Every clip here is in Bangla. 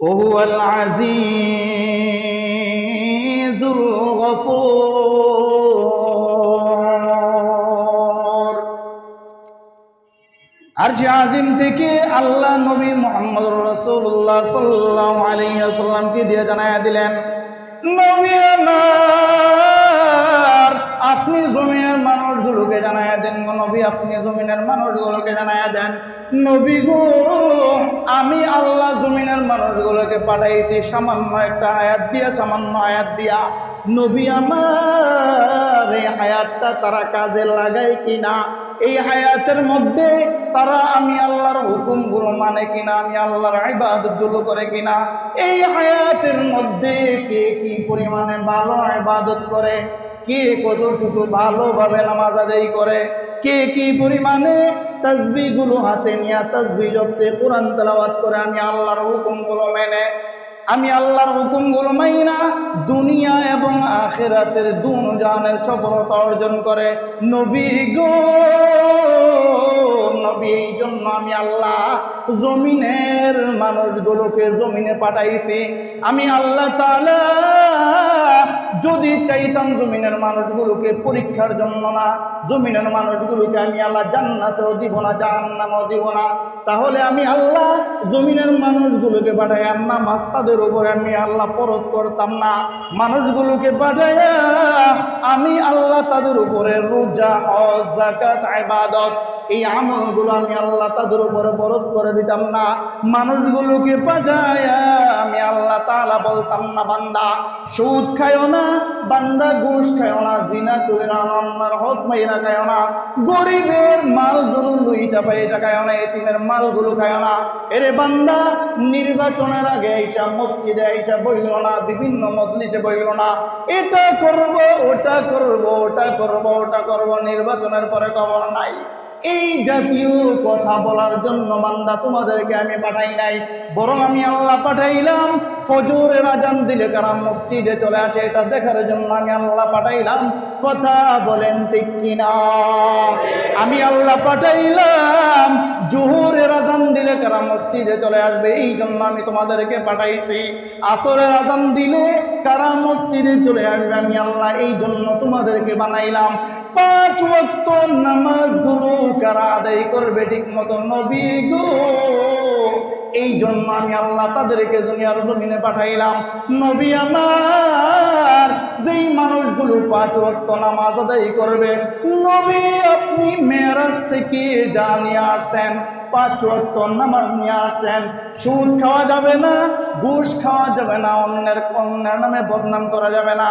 وهو العزيز الغفور আরশে আজিম থেকে আল্লাহ নবী মোহাম্মদ রসুল্লাহ সাল্লাহ আলাইসাল্লামকে দিয়ে জানাইয়া দিলেন নবী আমার মানুষগুলোকে জানাইয়া দেন গো নবী, আপনি জমিনের মানুষগুলোকে জানাইয়া দেন। নবী গো আমি আল্লাহ জমিনের মানুষগুলোকে পাঠাইছি, সামান্য একটা আয়াত দিয়া, সামান্য আয়াত দিয়া। নবী, আমার এই আয়াতটা তারা কাজে লাগায় কিনা? এই হায়াতের মধ্যে তারা আমি আল্লাহর হুকুমগুলো মানে কিনা? আমি আল্লাহর ইবাদতগুলো করে কিনা? এই হায়াতের মধ্যে কে কি পরিমাণে ভালো ইবাদত করে? কে কতটুকু ভালোভাবে নামাজ আদায় করে? কে কি পরিমাণে তসবিগুলো হাতে নিয়ে তসবি জপতে কোরআন তেলাবাদ করে? আমি আল্লাহর হুকুমগুলো মেনে। আমি আল্লাহর হুকুমগুলো মাইনা দুনিয়া এবং আখেরাতের দুন জানের সফলতা অর্জন করে। নবী গো! নবী এই জন্য আমি আল্লাহ জমিনের মানুষগুলোকে জমিনে পাঠাইছি। আমি আল্লাহ যদি চাইতাম জমিনের মানুষগুলোকে পরীক্ষার জন্য না, জমিনের মানুষগুলোকে আমি আল্লাহ জান্নাতেও দিব না, জাহান্নামও দিব না। তাহলে আমি আল্লাহ জমিনের মানুষগুলোকে পাঠাই না মাস্তাদের উপরে আমি আল্লাহ পরশ করতাম না। মানুষগুলোকে পাঠাইয়া আমি আল্লাহ তাদের উপরে রোজা, হজ জাকাত এই আমলগুলো আমি আল্লাহ তাদের উপরে বরস করে দিতাম না। মানুষগুলোকে পাঠাইয়া আমি আল্লাহ তাআলা বলতাম না, বান্দা, সুদ খায়ও না, বান্দা ঘুষ খায়ও না, জিনা কইরা অন্যার হক মাইরা খায়ও না, গরিবের মালগুলো লুইটা পাইটা খায়ও না, এতিমের মালগুলো খায়ও না। এরে বান্দা, নির্বাচনের আগে আইসা, মসজিদে আইসা বইল না, বিভিন্ন মজলিসে বইল না, এটা করব, ওটা করব ওটা করব ওটা করব, নির্বাচনের পরে খবর নাই। এই জাতীয় কথা বলার জন্য বান্দা তোমাদেরকে আমি পাঠাই নাই, বরং আমি আল্লাহ পাঠাইলাম। ফজরের আজান দিলে কারা মসজিদে চলে আসে এটা দেখার জন্য আমি আল্লাহ পাঠাইলাম। কথা বলেন ঠিক কিনা? আমি আল্লাহ পাঠাইলাম, জোহরের আজান দিলে কারা মসজিদে চলে আসবে, এই জন্য আমি তোমাদেরকে পাঠাইছি। আসরের আজান দিলে কারা মসজিদে চলে আসবে, আমি আল্লাহ এই জন্য তোমাদেরকে বানাইলাম। পাঁচ ওয়াক্ত নামাজগুলো কারা আদায় করবে ঠিক মতো নবী গো। এই জন্য আমি আল্লাহ তাদেরকে দুনিয়ার জমিনে পাঠাইলাম। নবী আমার, যেই মানুষগুলো পাঁচ ওয়াক্ত নামাজ আদায় করবে, নবী আপনি মেরাজ থেকে যা নিয়ে আসছেন, পাঁচ ওয়াক্ত নামাজ নিয়ে আসছেন, সুদ খাওয়া যাবে না, ঘুষ খাওয়া যাবে না, অন্যের অন্যের নামে বদনাম করা যাবে না,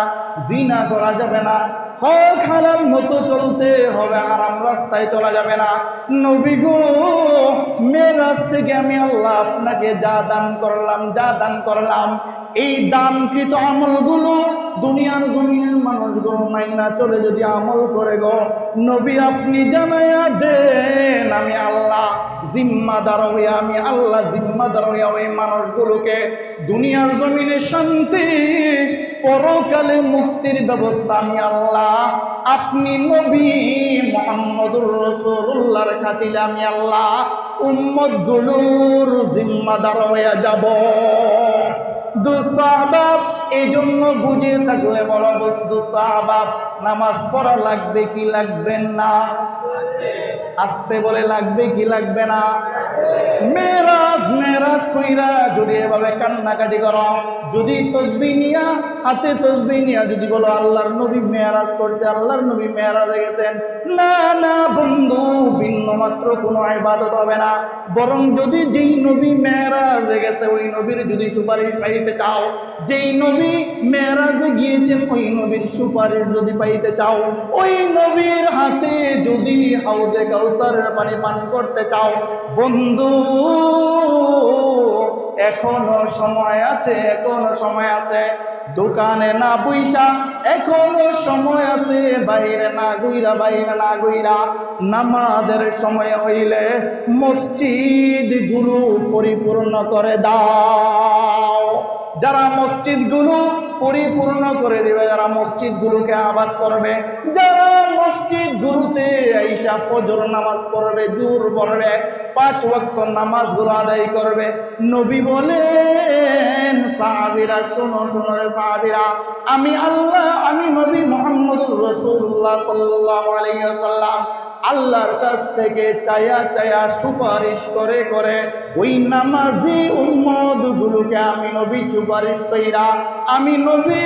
জিনা করা যাবে না। হক হালাল মতো চলতে হবে আরাম রাস্তায় চলা যাবে না। নবী গো মেরাজ থেকে আমি আল্লাহ আপনাকে যা দান করলাম, যা দান করলাম, এই দানকৃত আমলগুলো দুনিয়ার জমিনের মানুষগুলো মাইনা চলে যদি আমল করে গো, নবী আপনি জানাইয়া দেন, আমি আল্লাহ জিম্মাদার হইয়া আমি আল্লাহ জিম্মাদার হইয়া ওই মানুষগুলোকে দুনিয়ার জমিনে শান্তি পরকালে মুক্তির ব্যবস্থা আমি আল্লাহ। আপনি নবী মোহাম্মদুর রসুল্লাহর খাতিলে আমি আল্লাহ। উম্মতগুলোর জিম্মাদার হইয়া যাব। দুস্তাহবাব এই জন্য বুঝে থাকলে বলো দুস্তাহবাব, নামাজ পড়া লাগবে কি লাগবে না? আসতে বলে লাগবে কি লাগবে না? মেরাজ মেরাজ কইরা যদি এভাবে কান্নাকাটি করো, যদি তসবি নিয়া, হাতে তসবি নিয়া যদি বলো আল্লাহর নবী মেয়ারাজ করছে, আল্লাহর নবী মেয়ারাজে গেছেন, না না বন্ধু, ভিন্ন মাত্র কোনো ইবাদত হবে না। বরং যদি যেই নবী মেয়ারাজে গেছে, ওই নবীর যদি সুপারিশ পাইতে চাও, যেই নবী মেয়ারাজে গিয়েছেন, ওই নবীর সুপারিশ যদি পাইতে চাও, ওই নবীর যদি হাউদে কাউসারের পানি পান করতে চাও, বন্ধু, এখনও সময় আছে, এখনও সময় আছে। দোকানে না বইসা এখনও সময় আছে। বাইরে না গুইরা বাইরে না গুইরা নামাজের সময় হইলে মসজিদ গুরু পরিপূর্ণ করে দাও। যারা মসজিদ মসজিদগুলো পরিপূর্ণ করে দেবে, যারা মসজিদগুলোকে আবাদ করবে, যারা মসজিদগুলোতে আইসা ফজর নামাজ পড়বে জোর পড়বে, পাঁচ ওয়াক্ত নামাজগুলো আদায় করবে, নবী বলে সাহাবিরা, শোনো শোনো রে সাহাবিরা, আমি আল্লাহ, আমি নবী মোহাম্মদুর রসুল্লাহ সাল্লাহ আল্লাহর কাছ থেকে চায়া চায়া সুপারিশ করে করে ওই নামাজি উম্মদ গুলোকে আমি নবী সুপারিশ কইরা, আমি নবী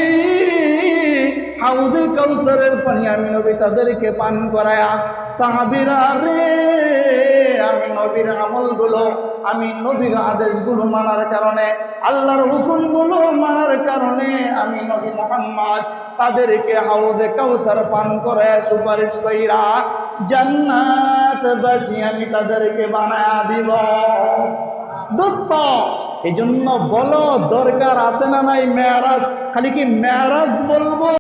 হাউদে কাউসারের পানি আমি নবী তাদেরকে পান করায়া, সাহাবিরা রে, আমি নবীর আমলগুলো, আমি নবীর আদেশগুলো মানার কারণে, আল্লাহর হুকুমগুলো মানার কারণে আমি নবী মোহাম্মদ তাদেরকে হাউজে কাউসার পান করে সুপারিশ কইরা জান্নাত বাসি আমি তাদেরকে বানায়া দিব। দোস্ত এই জন্য বলো, দরকার আছে না নাই মেয়ারাজ? খালি কি মেয়ারাজ বলব?